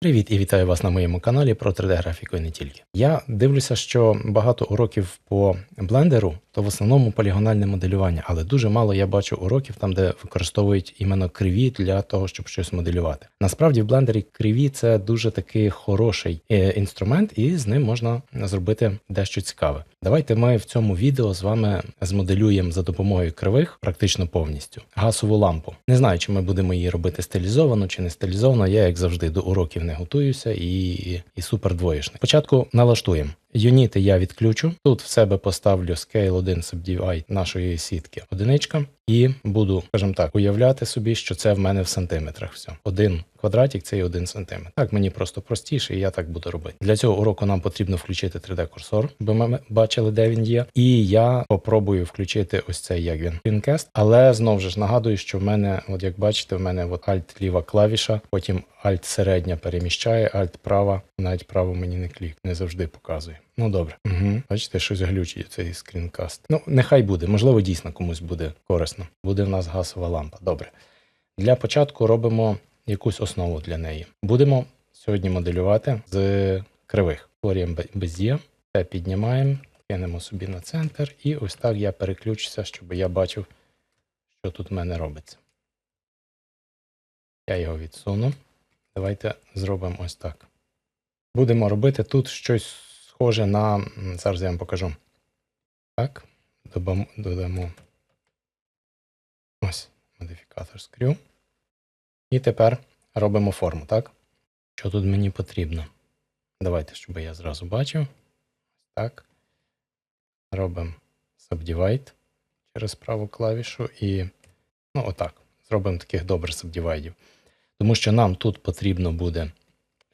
Привіт і вітаю вас на моєму каналі про 3D-графіку і не тільки. Я дивлюся, що багато уроків по блендеру то в основному полігональне моделювання, але дуже мало я бачу уроків там, де використовують іменно криві для того, щоб щось моделювати. Насправді в блендері криві це дуже такий хороший е, інструмент, і з ним можна зробити дещо цікаве. Давайте ми в цьому відео з вами змоделюємо за допомогою кривих практично повністю газову лампу. Не знаю, чи ми будемо її робити стилізовано чи не стилізовано. Я, як завжди, до уроків не готуюся і, і супер двоєшний. Спочатку налаштуємо. Юніти я відключу. Тут в себе поставлю Scale 1 Subdivide нашої сітки одиничка, і буду, скажімо так, уявляти собі, що це в мене в сантиметрах. Все. Один квадратик це і один сантиметр. Так мені просто простіше, і я так буду робити. Для цього уроку нам потрібно включити 3D-курсор, бо ми бачили, де він є. І я попробую включити ось цей як він Screencast. Але знову ж нагадую, що в мене, от як бачите, в мене от Alt ліва клавіша, потім Alt середня переміщає, Alt права, навіть право мені не клік, не завжди показує. Ну добре. Угу. Бачите, щось глючить цей скрінкаст. Ну, нехай буде, можливо, дійсно комусь буде корисно. Буде в нас газова лампа. Добре. Для початку робимо якусь основу для неї. Будемо сьогодні моделювати з кривих. Створюємо безє, це піднімаємо, кинемо собі на центр, і ось так я переключуся, щоб я бачив, що тут в мене робиться. Я його відсуну. Давайте зробимо ось так. Будемо робити тут щось схоже на. Зараз я вам покажу. Так, додамо, ось модифікатор скрю. І тепер робимо форму, так? Що тут мені потрібно? Давайте, щоб я зразу бачив. Так. Робимо Subdivide через праву клавішу і. Ну, отак. Зробимо таких добрих сабдівайдів. Тому що нам тут потрібно буде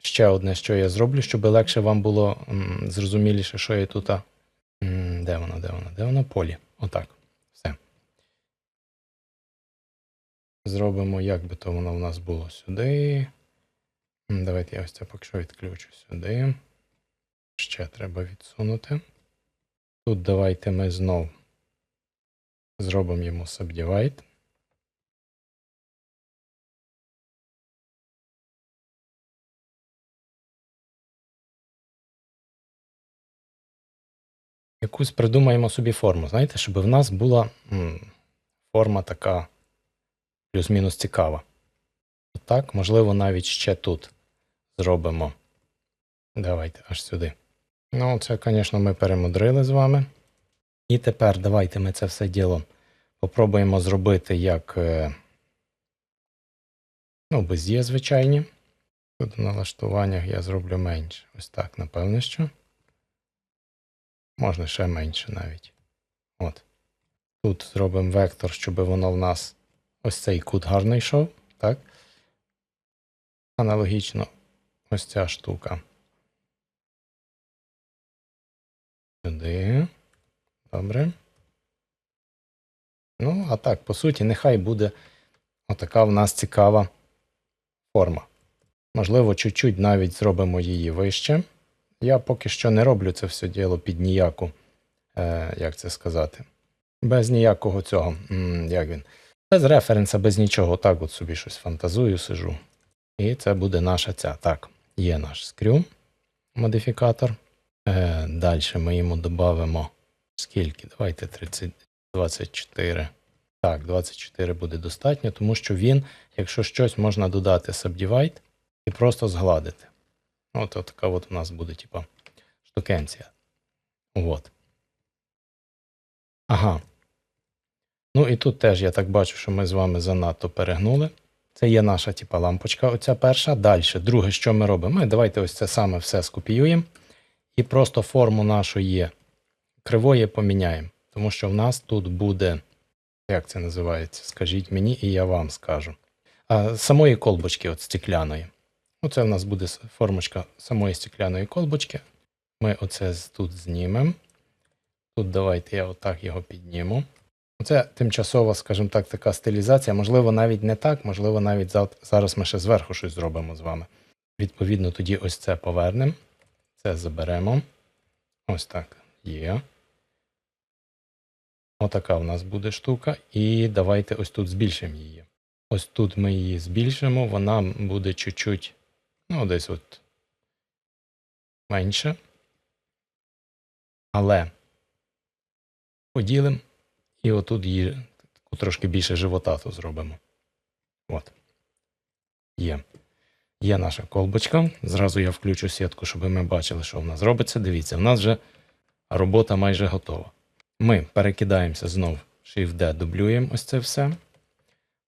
ще одне, що я зроблю, щоб легше вам було м, зрозуміліше, що я тут. Де воно, де воно, де воно? Полі. Отак. Все. Зробимо, як би то воно в нас було сюди. Давайте я ось це поки що відключу сюди. Ще треба відсунути. Тут давайте ми знов зробимо йому Subdivide. Якусь придумаємо собі форму. Знаєте, щоб в нас була форма така плюс-мінус цікава. Так, можливо, навіть ще тут зробимо. Давайте аж сюди. Ну, це, звісно, ми перемудрили з вами. І тепер давайте ми це все діло попробуємо зробити як. е, Ну, без є, звичайні. Тут в налаштуваннях я зроблю менше. Ось так, напевно, що. Можна ще менше навіть. От. Тут зробимо вектор, щоб воно в нас ось цей кут гарно йшов. Так? Аналогічно ось ця штука. Сюди. Добре. Ну, а так, по суті, нехай буде отака в нас цікава форма. Можливо, чуть-чуть навіть зробимо її вище. Я поки що не роблю це все діло під ніяку, е, як це сказати, без ніякого цього, м, як він, без референса, без нічого. Так от собі щось фантазую, сижу. І це буде наша ця. Так, є наш скрю модифікатор. Е, Далі ми йому додамо скільки? Давайте 30, 24. Так, 24 буде достатньо, тому що він, якщо щось можна додати Subdivide і просто згладити. От, от така от у нас буде, типа, штукенція. От. Ага. Ну і тут теж я так бачу, що ми з вами занадто перегнули. Це є наша, типа, лампочка, оця перша. Далі, друге, що ми робимо? Ми давайте ось це саме все скопіюємо. І просто форму нашої кривої поміняємо. Тому що в нас тут буде, як це називається? Скажіть мені, і я вам скажу. А, самої колбочки, от стекляної. Оце в нас буде формочка самої стекляної колбочки. Ми оце тут знімемо. Тут давайте я отак його підніму. Це тимчасова, скажімо так, така стилізація. Можливо, навіть не так, можливо, навіть зараз ми ще зверху щось зробимо з вами. Відповідно, тоді ось це повернемо. Це заберемо. Ось так є. Отака в нас буде штука. І давайте ось тут збільшимо її. Ось тут ми її збільшимо, вона буде чуть-чуть Ну, десь от менше. Але поділимо і отут її трошки більше живота тут зробимо. От. Є. Є наша колбочка. Зразу я включу сітку, щоб ми бачили, що в нас робиться. Дивіться, в нас вже робота майже готова. Ми перекидаємося знов Shift-D, дублюємо ось це все.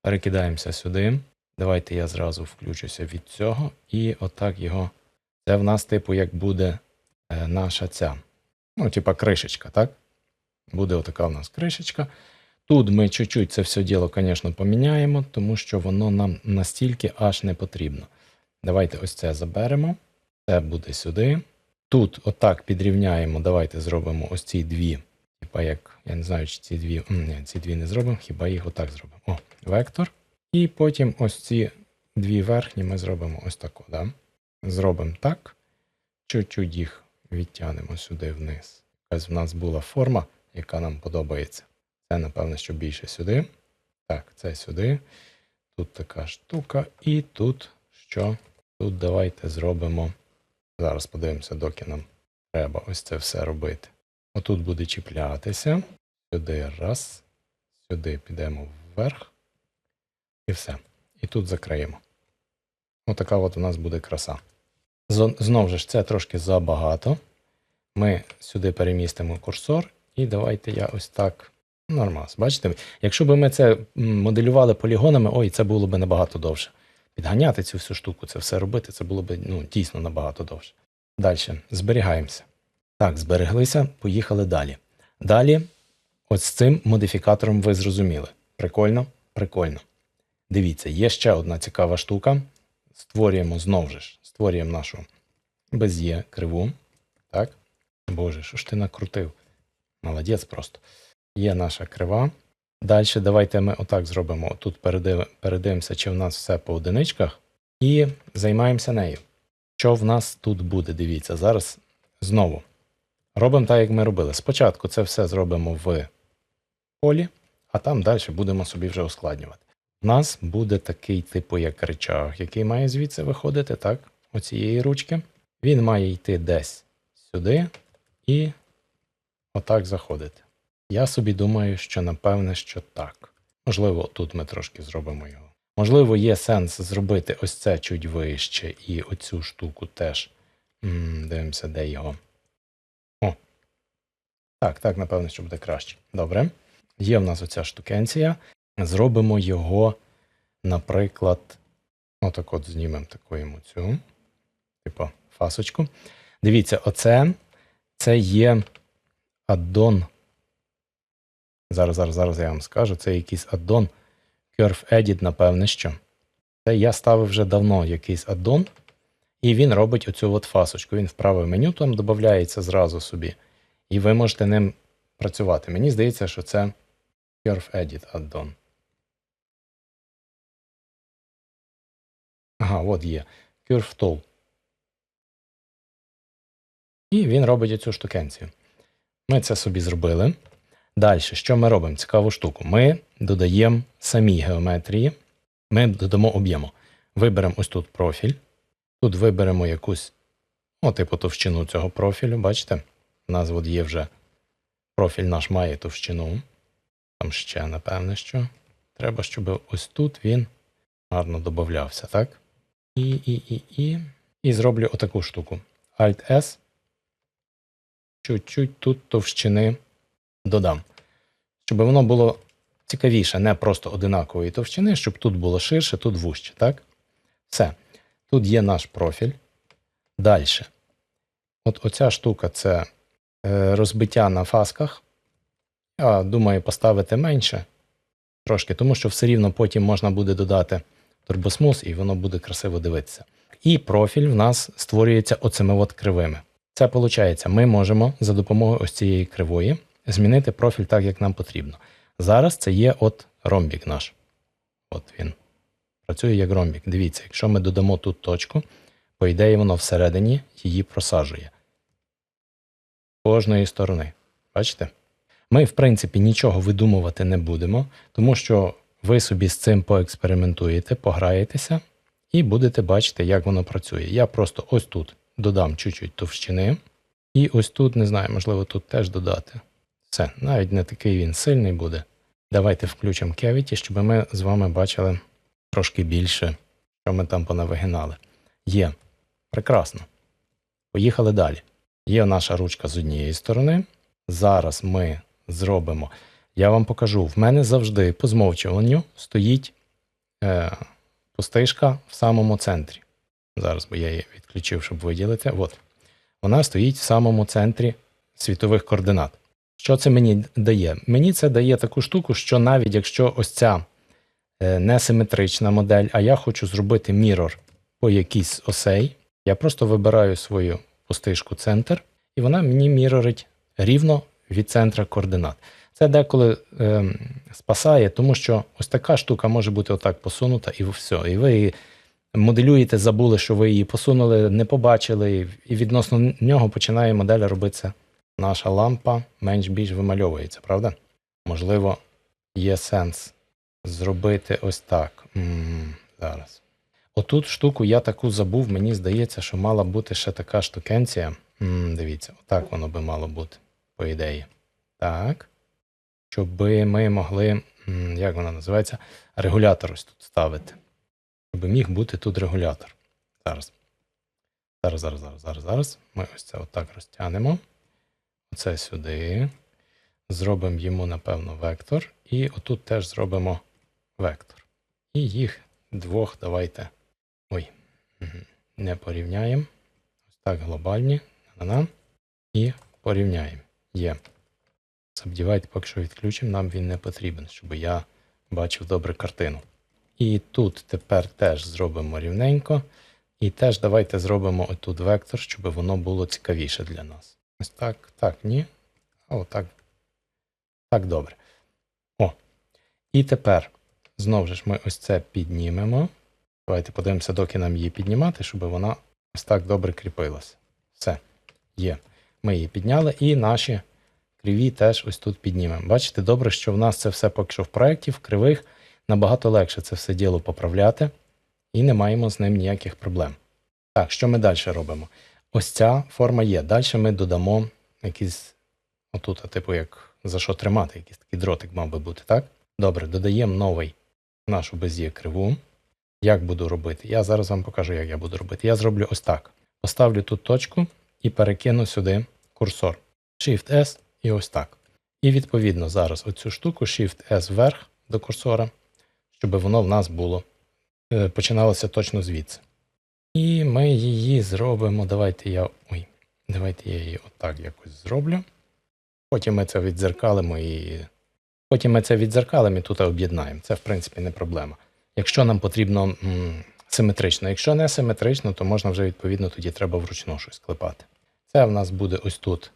Перекидаємося сюди. Давайте я зразу включуся від цього і отак його. Це в нас, типу, як буде е, наша ця. Ну, типа кришечка, так? Буде отака в нас кришечка. Тут ми чуть-чуть це все діло, звісно, поміняємо, тому що воно нам настільки аж не потрібно. Давайте ось це заберемо. Це буде сюди. Тут отак підрівняємо. Давайте зробимо ось ці дві. Типа як, я не знаю, чи ці дві. Ні, ці дві не зробимо, хіба їх отак зробимо. О, вектор. І потім ось ці дві верхні ми зробимо ось тако. Да? Зробимо так. Чуть-чуть їх відтягнемо сюди вниз. Якась в нас була форма, яка нам подобається. Це, напевно, що більше сюди. Так, це сюди. Тут така штука. І тут що? Тут давайте зробимо. Зараз подивимося, доки нам треба ось це все робити. Отут буде чіплятися. Сюди раз. Сюди підемо вверх. І все. І тут закриємо. Отака от у нас буде краса. Знову ж це трошки забагато. Ми сюди перемістимо курсор, і давайте я ось так. Нормас. Бачите, якщо б ми це моделювали полігонами, ой, це було б набагато довше. Підганяти цю всю штуку, це все робити, це було б ну, дійсно набагато довше. Далі, зберігаємося. Так, збереглися, поїхали далі. Далі, ось з цим модифікатором ви зрозуміли. Прикольно, прикольно. Дивіться, є ще одна цікава штука. Створюємо знову ж, створюємо нашу без'є криву. Так. Боже, що ж ти накрутив? Молодець просто. Є наша крива. Далі давайте ми отак зробимо. Тут передивимося, чи в нас все по одиничках, і займаємося нею. Що в нас тут буде? Дивіться, зараз знову робимо так, як ми робили. Спочатку це все зробимо в полі, а там далі будемо собі вже ускладнювати. У нас буде такий типу як речаг, який має звідси виходити, так, оцієї ручки. Він має йти десь сюди і отак заходити. Я собі думаю, що напевне, що так. Можливо, тут ми трошки зробимо його. Можливо, є сенс зробити ось це чуть вище і оцю штуку теж. М, Дивимося, де його. О. Так, так, напевно, що буде краще. Добре. Є в нас оця штукенція. Зробимо його, наприклад, отак от знімемо таку йому цю, типу, фасочку. Дивіться, оце це є аддон. Зараз, зараз, зараз я вам скажу. Це якийсь аддон. Curve Edit, напевне, що. Це я ставив вже давно якийсь аддон, і він робить оцю от фасочку. Він в праве меню там додається зразу собі. І ви можете ним працювати. Мені здається, що це Curve Edit аддон. Ага, от є. Curve Tool. І він робить оцю штукенцію. Ми це собі зробили. Далі, що ми робимо? Цікаву штуку. Ми додаємо самі геометрії, ми додамо об'єму. Виберемо ось тут профіль. Тут виберемо якусь, ну, типу, товщину цього профілю. Бачите? У нас от є вже профіль наш має товщину. Там ще, напевне, що. Треба, щоб ось тут він гарно додавався, так? І, і, і, і. І зроблю отаку штуку. Alt-S. Чуть-чуть тут товщини додам. Щоб воно було цікавіше, не просто одинакової товщини, щоб тут було ширше, тут вужче, так? Все. Тут є наш профіль. Далі. От оця штука це е, розбиття на фасках. Я думаю, поставити менше трошки, тому що все рівно потім можна буде додати турбосмус, і воно буде красиво дивитися. І профіль в нас створюється оцими от кривими. Це виходить, ми можемо за допомогою ось цієї кривої змінити профіль так, як нам потрібно. Зараз це є от ромбік наш. От він. Працює як ромбік. Дивіться, якщо ми додамо тут точку, по ідеї воно всередині її просаджує. Кожної сторони. Бачите? Ми, в принципі, нічого видумувати не будемо, тому що ви собі з цим поекспериментуєте, пограєтеся, і будете бачити, як воно працює. Я просто ось тут додам чуть-чуть товщини. І ось тут, не знаю, можливо, тут теж додати. Все, навіть не такий він сильний буде. Давайте включимо Cavity, щоб ми з вами бачили трошки більше, що ми там понавигинали. Є. Прекрасно. Поїхали далі. Є наша ручка з однієї сторони. Зараз ми зробимо. Я вам покажу, в мене завжди по змовчуванню стоїть е, пустишка в самому центрі. Зараз бо я її відключив, щоб виділити. От. Вона стоїть в самому центрі світових координат. Що це мені дає? Мені це дає таку штуку, що навіть якщо ось ця е, несиметрична модель, а я хочу зробити мірор по якійсь осей, я просто вибираю свою пустишку центр, і вона мені мірорить рівно від центра координат. Це деколи е, спасає, тому що ось така штука може бути отак посунута, і все. І ви її моделюєте, забули, що ви її посунули, не побачили, і відносно нього починає модель робитися. Наша лампа менш-більш вимальовується, правда? Можливо, є сенс зробити ось так. м зараз. Отут штуку я таку забув, мені здається, що мала бути ще така штукенція. м дивіться, отак воно би мало бути, по ідеї. Так. Щоб ми могли, як вона називається, регулятор ось тут ставити. Щоб міг бути тут регулятор. Зараз. Зараз, зараз, зараз, зараз, зараз. Ми ось це отак розтягнемо. Оце сюди. Зробимо йому, напевно, вектор. І отут теж зробимо вектор. І їх двох давайте. Ой, не порівняємо. Ось так глобальні. На-на-на. І порівняємо. Є. Subdivide поки що відключимо, нам він не потрібен, щоб я бачив добре картину. І тут тепер теж зробимо рівненько. І теж давайте зробимо отут вектор, щоб воно було цікавіше для нас. Ось так, так, ні. А отак. Так, добре. О. І тепер знову ж ми ось це піднімемо. Давайте подивимося, доки нам її піднімати, щоб вона ось так добре кріпилася. Все, є. Ми її підняли, і наші криві теж ось тут піднімемо. Бачите, добре, що в нас це все поки що в проєкті, в кривих. Набагато легше це все діло поправляти, і не маємо з ним ніяких проблем. Так, що ми далі робимо? Ось ця форма є. Далі ми додамо якийсь, отут, типу, як за що тримати, якийсь такий дротик мав би бути, так? Добре, додаємо новий нашу безє криву. Як буду робити? Я зараз вам покажу, як я буду робити. Я зроблю ось так. Поставлю тут точку і перекину сюди курсор. Shift-S і ось так. І відповідно зараз оцю штуку Shift-S вверх до курсора, щоб воно в нас було, е, починалося точно звідси. І ми її зробимо. Давайте я. Ой, давайте я її отак якось зроблю. Потім ми це відзеркалимо і. Потім ми це відзеркалимо і тут об'єднаємо. Це, в принципі, не проблема. Якщо нам потрібно м, симетрично. Якщо не симетрично, то можна вже відповідно тоді треба вручну щось клепати. Це в нас буде ось тут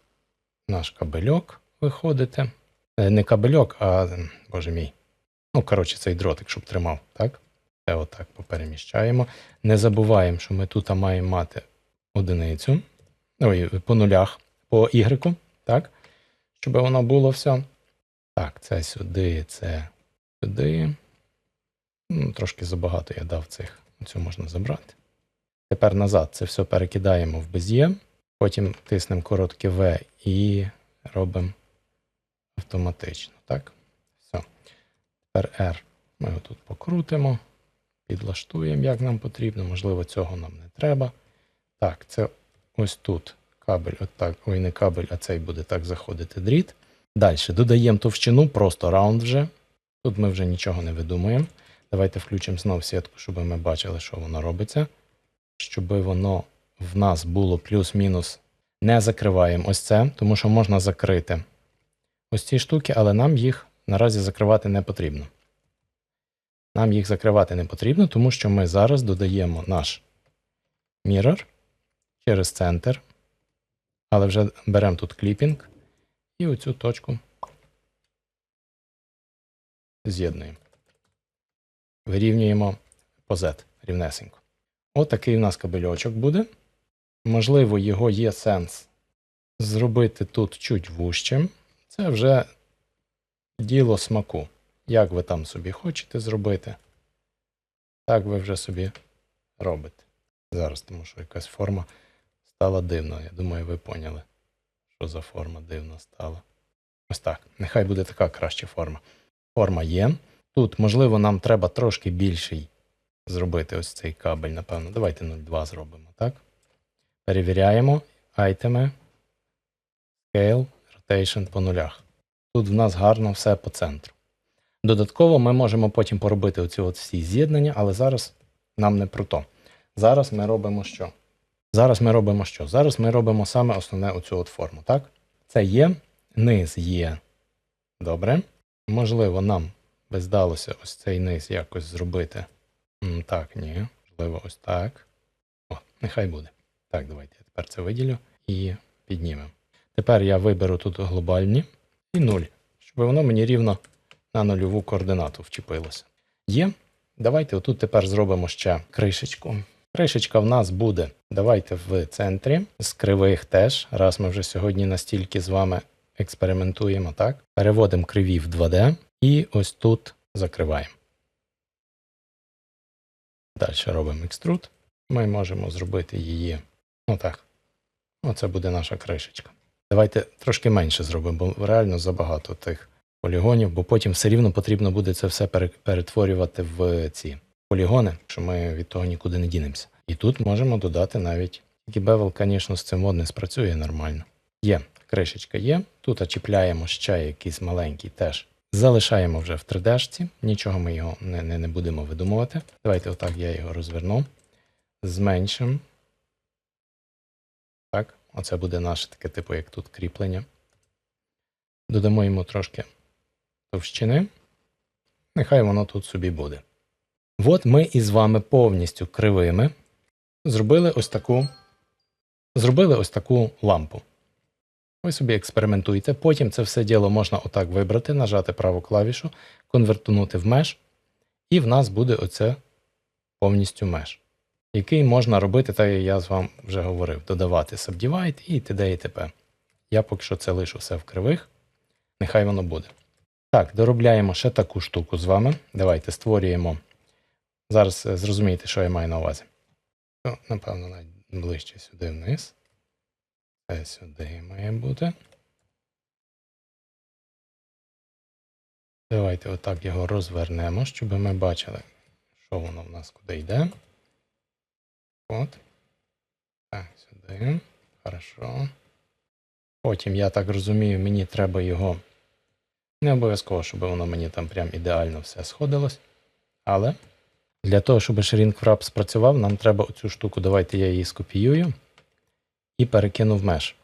наш кабельок виходити. Е, Не кабельок, а боже мій. Ну, коротше, цей дротик, щоб тримав, так? Це отак попереміщаємо. Не забуваємо, що ми тут маємо мати одиницю. Ой, по нулях, по Y, так? Щоб воно було все. Так, це сюди, це сюди. Ну, трошки забагато я дав цих. Цю можна забрати. Тепер назад це все перекидаємо в без'є. Потім тиснемо коротке В і робимо автоматично. Так? Все. Тепер R ми його тут покрутимо, підлаштуємо, як нам потрібно. Можливо, цього нам не треба. Так, це ось тут кабель, отак, ой, не кабель, а цей буде так заходити дріт. Далі додаємо товщину, просто раунд вже. Тут ми вже нічого не видумуємо. Давайте включимо знову сітку, щоб ми бачили, що воно робиться. Щоб воно в нас було плюс-мінус. Не закриваємо ось це, тому що можна закрити ось ці штуки, але нам їх наразі закривати не потрібно. Нам їх закривати не потрібно, тому що ми зараз додаємо наш mirror через центр, але вже беремо тут кліпінг і оцю точку з'єднуємо. Вирівнюємо по Z рівнесенько. Отакий у нас кабельочок буде. Можливо, його є сенс зробити тут чуть вужчим. Це вже діло смаку. Як ви там собі хочете зробити, так ви вже собі робите. Зараз, тому що якась форма стала дивною. Я думаю, ви поняли, що за форма дивна стала. Ось так. Нехай буде така краща форма. Форма є. Тут, можливо, нам треба трошки більший зробити ось цей кабель, напевно. Давайте 0,2 зробимо, так? Перевіряємо айтеми, scale, rotation по нулях. Тут в нас гарно все по центру. Додатково ми можемо потім поробити оці от всі з'єднання, але зараз нам не про то. Зараз ми робимо що? Зараз ми робимо що? Зараз ми робимо саме основне оцю от форму, так? Це є, низ є. Добре. Можливо, нам би здалося ось цей низ якось зробити. Так, ні. Можливо, ось так. О, нехай буде. Так, давайте я тепер це виділю і піднімемо. Тепер я виберу тут глобальні і 0, щоб воно мені рівно на нульову координату вчепилося. Є. Давайте отут тепер зробимо ще кришечку. Кришечка в нас буде. Давайте в центрі з кривих теж. Раз ми вже сьогодні настільки з вами експериментуємо, так? Переводимо криві в 2D і ось тут закриваємо. Далі робимо екструд. Ми можемо зробити її отак. Оце буде наша кришечка. Давайте трошки менше зробимо, бо реально забагато тих полігонів, бо потім все рівно потрібно буде це все перетворювати в ці полігони, що ми від того нікуди не дінемося. І тут можемо додати навіть тільки бевел, звісно, з цим от спрацює нормально. Є, кришечка є. Тут чіпляємо ще якийсь маленький теж. Залишаємо вже в 3D-шці, нічого ми його не, не, не будемо видумувати. Давайте отак я його розверну. Зменшимо. Оце буде наше таке, типу, як тут кріплення. Додамо йому трошки товщини. Нехай воно тут собі буде. От ми із вами повністю кривими зробили ось таку, зробили ось таку лампу. Ви собі експериментуйте. Потім це все діло можна отак вибрати, нажати праву клавішу, конвертунути в меш, і в нас буде оце повністю меш, який можна робити, так як я з вами вже говорив, додавати Subdivide і т.д. і т.п. Я поки що це лишу все в кривих. Нехай воно буде. Так, доробляємо ще таку штуку з вами. Давайте створюємо. Зараз е, зрозумієте, що я маю на увазі. Ну, напевно, навіть ближче сюди вниз. Це сюди має бути. Давайте отак його розвернемо, щоб ми бачили, що воно в нас куди йде. От. Так, сюди. Хорошо. Потім, я так розумію, мені треба його. Не обов'язково, щоб воно мені там прям ідеально все сходилось. Але для того, щоб Wrap спрацював, нам треба оцю штуку. Давайте я її скопіюю і перекину в меш.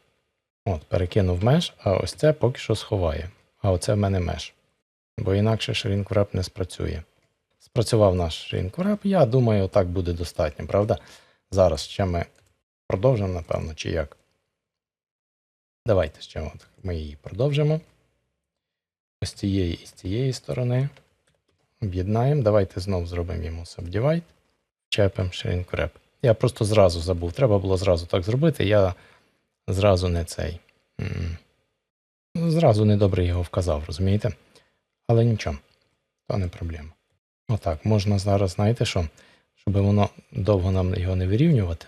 От, перекинув меш, а ось це поки що сховає. А оце в мене меш. Бо інакше Wrap не спрацює. Спрацював наш Wrap, я думаю, так буде достатньо, правда? Зараз ще ми продовжимо, напевно, чи як. Давайте ще от ми її продовжимо. З цієї і з цієї сторони. Об'єднаємо. Давайте знов зробимо йому Subdivide. Чепимо Shrink Wrap. Я просто зразу забув. Треба було зразу так зробити. Я зразу не цей. м, Зразу недобре його вказав, розумієте? Але нічого, то не проблема. Отак, можна зараз, знаєте що? Щоб воно довго нам його не вирівнювати.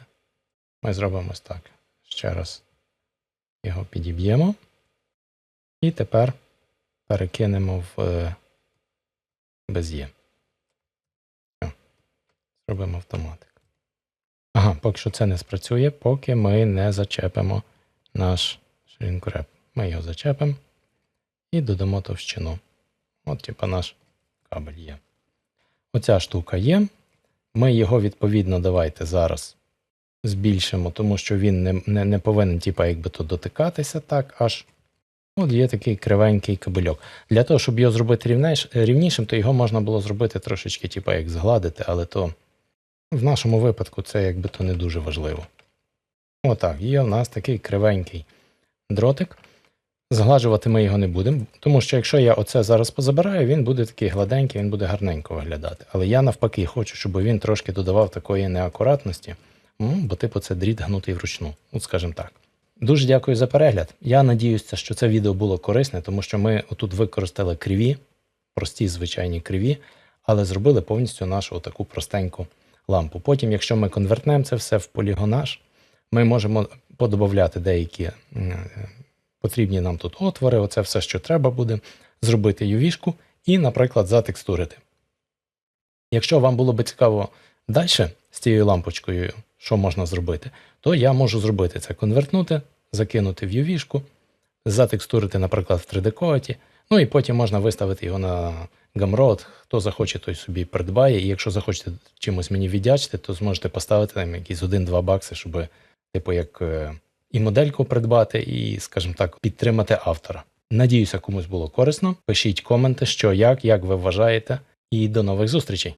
Ми зробимо ось так. Ще раз його підіб'ємо. І тепер перекинемо в е, без є. Зробимо автоматик. Ага, поки що це не спрацює, поки ми не зачепимо наш shrink Ми його зачепимо і додамо товщину. От, типа, наш кабель є. Оця штука є. Ми його, відповідно, давайте зараз збільшимо, тому що він не, не, не повинен, типа, якби то дотикатися так аж. От є такий кривенький кабельок. Для того, щоб його зробити рівнеш, рівнішим, то його можна було зробити трошечки, типа, як згладити, але то в нашому випадку це якби то не дуже важливо. Отак, є в нас такий кривенький дротик. Згладжувати ми його не будемо, тому що якщо я оце зараз позабираю, він буде такий гладенький, він буде гарненько виглядати. Але я навпаки хочу, щоб він трошки додавав такої неакуратності, бо типу це дріт гнутий вручну, от скажімо так. Дуже дякую за перегляд. Я надіюся, що це відео було корисне, тому що ми отут використали криві, прості звичайні криві, але зробили повністю нашу таку простеньку лампу. Потім, якщо ми конвертнемо це все в полігонаж, ми можемо подобавляти деякі потрібні нам тут отвори, оце все, що треба буде, зробити UV-шку і, наприклад, затекстурити. Якщо вам було би цікаво далі з цією лампочкою, що можна зробити, то я можу зробити це: конвертнути, закинути в UV-шку, затекстурити, наприклад, в 3D-коаті, ну і потім можна виставити його на Gumroad. Хто захоче, той собі придбає. І якщо захочете чимось мені віддячити, то зможете поставити там якісь 1-2 бакси, щоб, типу, як е, і модельку придбати, і, скажімо так, підтримати автора. Надіюся, комусь було корисно. Пишіть коменти, що як, як ви вважаєте, і до нових зустрічей.